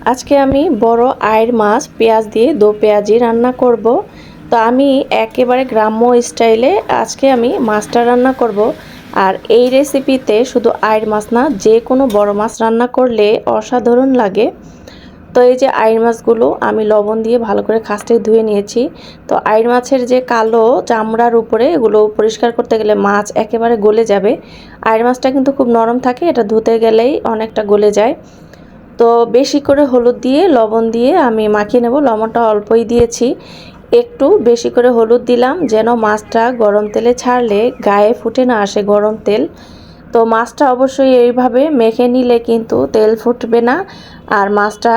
আজকে আমি বড় আয়ের মাছ, পেঁয়াজ দিয়ে দো পেঁয়াজি রান্না করব। তো আমি একেবারে গ্রাম্য স্টাইলে আজকে আমি মাছটা রান্না করব। আর এই রেসিপিতে শুধু আয়ের মাছ না, যে কোনো বড় মাছ রান্না করলে অসাধারণ লাগে। তো এই যে আইর মাছগুলো আমি লবণ দিয়ে ভালো করে খাসতে ধুয়ে নিয়েছি। তো আইর মাছের যে কালো চামড়ার উপরে, এগুলো পরিষ্কার করতে গেলে মাছ একেবারে গলে যাবে। আইর মাছটা কিন্তু খুব নরম থাকে, এটা ধুতে গেলেই অনেকটা গলে যায়। তো বেশি করে হলুদ দিয়ে, লবণ দিয়ে আমি মাখিয়ে নেব। লবণটা অল্পই দিয়েছি। একটু বেশি করে হলুদ দিলাম যেন মাছটা গরম তেলে ছাড়লে গায়ে ফুটে না আসে গরম তেল। তো মাছটা অবশ্যই এইভাবে মেখে নিলে কিন্তু তেল ফুটবে না। আর মাছটা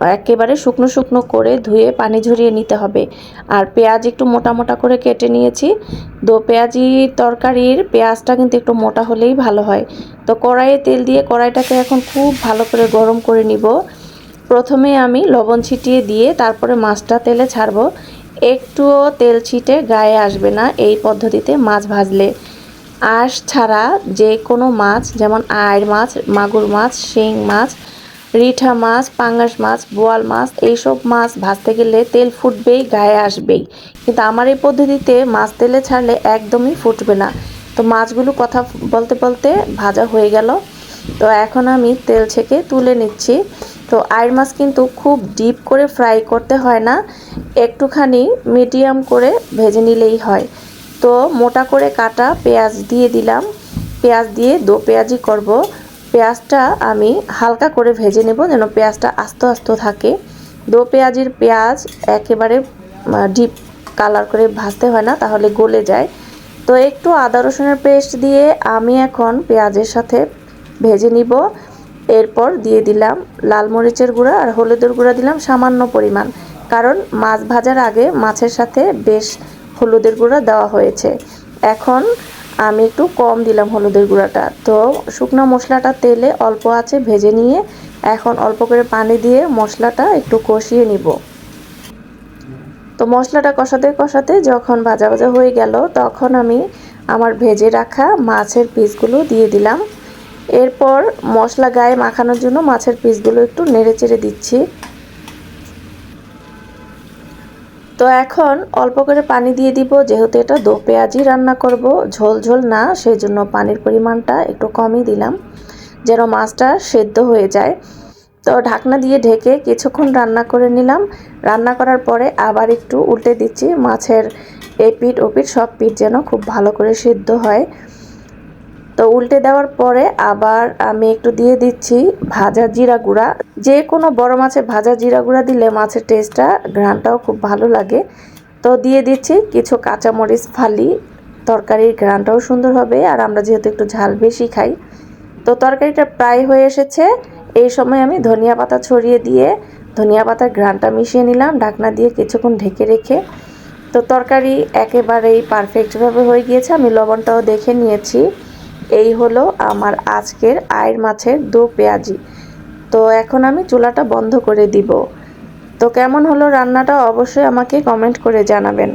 একেবারে শুকনো শুকনো করে ধুয়ে পানি ঝরিয়ে নিতে হবে। আর পেঁয়াজ একটু মোটা মোটা করে কেটে নিয়েছি। দো পেঁয়াজি তরকারির পেঁয়াজটা কিন্তু একটু মোটা হলেই ভালো হয়। তো কড়াইয়ে তেল দিয়ে কড়াইটাকে এখন খুব ভালো করে গরম করে নিব। প্রথমে আমি লবণ ছিটিয়ে দিয়ে তারপরে মাছটা তেলে ছাড়বো। একটুও তেল ছিটে গায়ে আসবে না এই পদ্ধতিতে মাছ ভাজলে। আঁশ ছাড়া যে কোনো মাছ, যেমন আয়ের মাছ, মাগুর মাছ, শিং মাছ রিঠা মাছ, পাঙ্গাস মাছ, বোয়াল মাছ, এইসব মাছ ভাজতে গেলে তেল ফুটবেই, গায়ে আসবেই। কিন্তু আমার এই পদ্ধতিতে মাছ তেলে ছাড়লে একদমই ফুটবে না। তো মাছগুলো কথা বলতে বলতে ভাজা হয়ে গেল। তো এখন আমি তেল ছেঁকে তুলে নিচ্ছি। তো আয়ের মাছ কিন্তু খুব ডিপ করে ফ্রাই করতে হয় না। একটুখানি মিডিয়াম করে ভেজে নিলেই হয়। তো মোটা করে কাটা পেঁয়াজ দিয়ে দিলাম। পেঁয়াজ দিয়ে দো পেঁয়াজি করব। পেঁয়াজটা আমি হালকা করে ভেজে নেব যেন পেঁয়াজটা আস্ত আস্ত থাকে। দো পেঁয়াজির পেঁয়াজ একেবারে ডিপ কালার করে ভাজতে হয় না, তাহলে গলে যায়। তো একটু আদা রসুনের পেস্ট দিয়ে আমি এখন পেঁয়াজের সাথে ভেজে নিব। এরপর দিয়ে দিলাম লাল মরিচের গুঁড়া আর হলুদের গুঁড়া দিলাম সামান্য পরিমাণ। কারণ মাছ ভাজার আগে মাছের সাথে বেশ হলুদের গুঁড়া দেওয়া হয়েছে। এখন আমি একটু কম দিলাম হলুদের গুঁড়াটা। তো শুকনো মশলাটা তেলে অল্প আছে ভেজে নিয়ে এখন অল্প করে পানি দিয়ে মশলাটা একটু কষিয়ে নিব। তো মশলাটা কষাতে কষাতে যখন ভাজা ভাজা হয়ে গেল, তখন আমি আমার ভেজে রাখা মাছের পিসগুলো দিয়ে দিলাম। এরপর মশলা গায়ে মাখানোর জন্য মাছের পিসগুলো একটু নেড়ে চেড়ে দিচ্ছি। তো এখন অল্প করে পানি দিয়ে দিব, যেহেতু এটা দো পেঁয়াজি রান্না করব। ঝোল ঝোল না সেই জন্য পানির পরিমাণটা একটু কমই দিলাম। যেন মাছটা সেদ্ধ হয়ে যায়। তো ঢাকনা দিয়ে ঢেকে কিছুক্ষণ রান্না করে নিলাম। রান্না করার পরে আবার একটু উল্টে দিচ্ছি, মাছের এ পিঠ ও পিঠ সব পিঠ যেন খুব ভালো করে সেদ্ধ হয়। তো উল্টে দেওয়ার পরে আবার আমি একটু দিয়ে দিচ্ছি ভাজা জিরা গুঁড়া। যে কোনো বড় মাছে ভাজা জিরা গুঁড়া দিলে মাছের টেস্টটা ঘ্রানটাও খুব ভালো লাগে। তো দিয়ে দিচ্ছি কিছু কাঁচামরিচ ফালি। তরকারির ঘ্রানটাও সুন্দর হবে আর আমরা যেহেতু একটু ঝাল বেশি খাই, তো তরকারিটা প্রায় হয়ে এসেছে। এই সময় আমি ধনিয়া পাতা ছড়িয়ে দিয়ে ধনিয়া পাতার ঘ্রানটা মিশিয়ে নিলাম, ঢাকনা দিয়ে কিছুক্ষণ ঢেকে রেখে। তো তরকারি একেবারেই পারফেক্টভাবে হয়ে গিয়েছে, আমি লবণটাও দেখে নিয়েছি। এই হলো আমার আজকের আয়ের মাছের দু পেঁয়াজি। তো এখন আমি চুলাটা বন্ধ করে দিব। তো কেমন হলো রান্নাটা অবশ্যই আমাকে কমেন্ট করে জানাবেন।